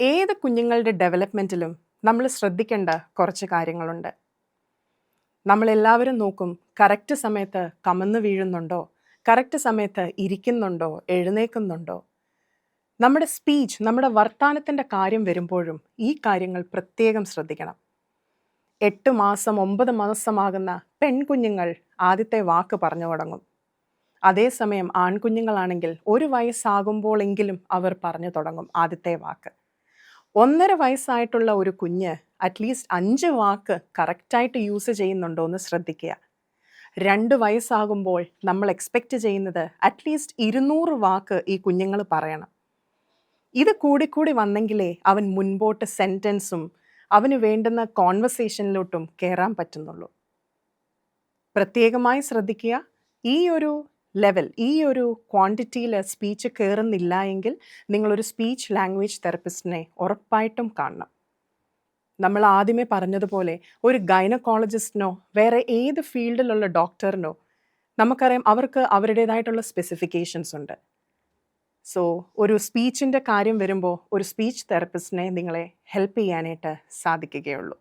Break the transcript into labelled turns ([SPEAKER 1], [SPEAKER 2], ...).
[SPEAKER 1] ഏത് കുഞ്ഞുങ്ങളുടെ ഡെവലപ്മെന്റിലും നമ്മൾ ശ്രദ്ധിക്കേണ്ട കുറച്ച് കാര്യങ്ങളുണ്ട്. നമ്മളെല്ലാവരും നോക്കും കറക്റ്റ് സമയത്ത് കമന്ന് വീഴുന്നുണ്ടോ? കറക്റ്റ് സമയത്ത് ഇരിക്കുന്നുണ്ടോ? എഴുന്നേക്കുന്നുണ്ടോ നമ്മുടെ സ്പീച്ച് നമ്മുടെ വർത്തമാനത്തിന്റെ കാര്യം വരുമ്പോഴും ഈ കാര്യങ്ങൾ പ്രത്യേകം ശ്രദ്ധിക്കണം. എട്ട് മാസം ഒമ്പത് മാസമാകുന്ന പെൺകുഞ്ഞുങ്ങൾ ആദ്യത്തെ വാക്ക് പറഞ്ഞു തുടങ്ങും. അതേസമയം ആൺകുഞ്ഞുങ്ങളാണെങ്കിൽ ഒരു വയസ്സാകുമ്പോഴെങ്കിലും അവർ പറഞ്ഞു തുടങ്ങും ആദ്യത്തെ വാക്ക്. ഒന്നര വയസ്സായിട്ടുള്ള ഒരു കുഞ്ഞ് അറ്റ്ലീസ്റ്റ് അഞ്ച് വാക്ക് കറക്റ്റായിട്ട് യൂസ് ചെയ്യുന്നുണ്ടോ എന്ന് ശ്രദ്ധിക്കുക. രണ്ട് വയസ്സാകുമ്പോൾ നമ്മൾ എക്സ്പെക്റ്റ് ചെയ്യുന്നത് അറ്റ്ലീസ്റ്റ് ഇരുന്നൂറ് വാക്ക് ഈ കുഞ്ഞുങ്ങൾ പറയണം. ഇത് കൂടിക്കൂടി വന്നെങ്കിലേ അവൻ മുൻപോട്ട് സെന്റൻസും അവന് വേണ്ടുന്ന കോൺവെർസേഷനിലോട്ടും കയറാൻ പറ്റുന്നുള്ളൂ. പ്രത്യേകമായി ശ്രദ്ധിക്കുക. ഈ ഒരു ലെവൽ ഈ ഒരു ക്വാണ്ടിറ്റിയിൽ സ്പീച്ച് കയറുന്നില്ല എങ്കിൽ നിങ്ങളൊരു സ്പീച്ച് ലാംഗ്വേജ് തെറപ്പിസ്റ്റിനെ ഉറപ്പായിട്ടും കാണണം. നമ്മൾ ആദ്യമേ പറഞ്ഞതുപോലെ ഒരു ഗൈനക്കോളജിസ്റ്റിനോ വേറെ ഏത് ഫീൽഡിലുള്ള ഡോക്ടറിനോ നമുക്കറിയാം അവർക്ക് അവരുടേതായിട്ടുള്ള സ്പെസിഫിക്കേഷൻസ് ഉണ്ട്. സോ ഒരു സ്പീച്ചിന്റെ കാര്യം വരുമ്പോൾ ഒരു സ്പീച്ച് തെറപ്പിസ്റ്റിനെ നിങ്ങളെ ഹെൽപ്പ് ചെയ്യാനായിട്ട് സാധിക്കുകയുള്ളൂ.